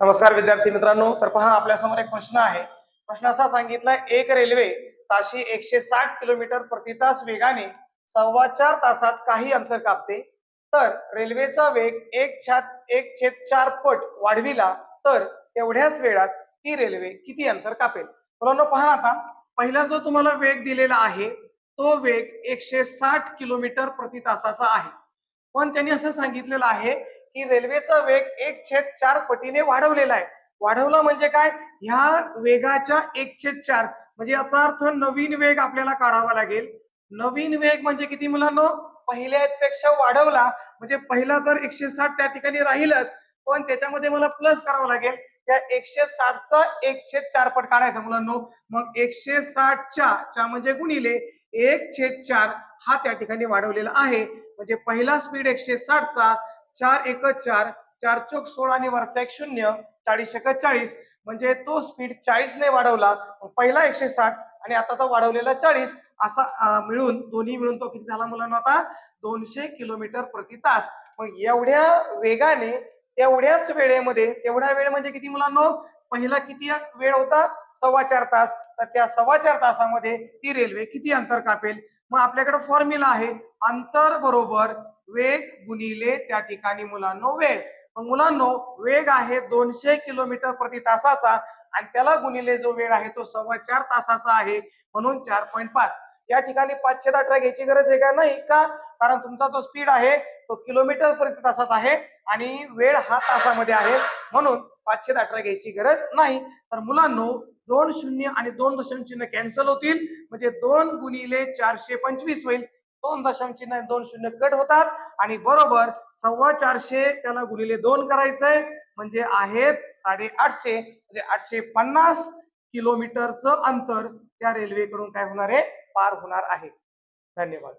नमस्कार विद्यार्थी मित्रांनो तर पहा आपल्यासमोर एक प्रश्न आहे. प्रश्न असा सांगितलाय एक रेल्वे ताशी एकशे साठ किलोमीटर प्रति तास वेगाने सव्वा चार तासात काही अंतर कापते. तर रेल्वेचा वेग एक छात एक छेद चार पट वाढविला तर तेवढ्याच वेळात ती रेल्वे किती अंतर कापेल? मुलांनो पहा आता. पहिला जो तुम्हाला वेग दिलेला आहे तो वेग एकशे साठ किलोमीटर प्रति तासाचा आहे. पण त्यांनी असं सांगितलेलं आहे की रेल्वेचा वेग एक छेद चार पटीने वाढवलेला आहे. वाढवला म्हणजे काय? ह्या वेगाच्या एक छेद चार म्हणजे याचा अर्थ नवीन वेग आपल्याला काढावा लागेल. नवीन वेग म्हणजे किती मुलांनो? पहिल्या पेक्षा वाढवला. म्हणजे पहिला जर एकशे साठ त्या ठिकाणी राहीलच पण त्याच्यामध्ये मला प्लस करावं लागेल. त्या एकशे साठचा एक छेद चार पट काढायचा मुलांनो. मग एकशे साठच्या च्या म्हणजे गुणिले एक छेद चार हा त्या ठिकाणी वाढवलेला आहे. म्हणजे पहिला स्पीड एकशे साठचा चार एक चार चार चोक सोळा आणि वरचा एक शून्य चाळीस एक चाळीस. म्हणजे तो स्पीड चाळीसने वाढवला. पहिला एकशे साठ आणि आता तो वाढवलेला चाळीस. असा मिळून दोन्ही मिळून तो किती झाला मुलांना आता? दोनशे किलोमीटर प्रति तास. मग एवढ्या वेगाने तेवढ्याच वेळेमध्ये तेवढा वेळ म्हणजे किती मुलांनो? पहिला किती वेळ होता? सव्वा चार तास. तर त्या सव्वा चार तासामध्ये ती रेल्वे किती अंतर कापेल? मग आपल्याकडे फॉर्म्युला आहे. अंतर बरोबर वेग गुणिले त्या ठिकाणी मुलांनो वेळ. मग मुलांनो वेग आहे दोनशे किलोमीटर प्रति तासाचा आणि त्याला गुणिले जो वेळ आहे तो सव्वा चार तासाचा आहे. म्हणून चार पॉईंट पाच. या ठिकाणी पाचशे अठरा घ्यायची गरज आहे का? नाही का? कारण तुमचा जो स्पीड आहे तो किलोमीटर प्रति तासात आहे आणि वेळ हा तासामध्ये आहे. म्हणून पाचशे अठरा घ्यायची गरज नाही. तर मुलांनो दोन शून्य आणि दोन दशम चिन्ह कॅन्सल होतील. म्हणजे दोन गुणिले चारशे पंचवीस होईल. दोन दशम चिन्ह दोन शून्य कट होतात. आणि बरोबर सव्वा चारशे त्याला गुणिले दोन करायचंय. म्हणजे आहेत साडे आठशे म्हणजे आठशे पन्नास किलोमीटरचं अंतर त्या रेल्वेकडून काय होणार आहे? पार होणार आहे. धन्यवाद.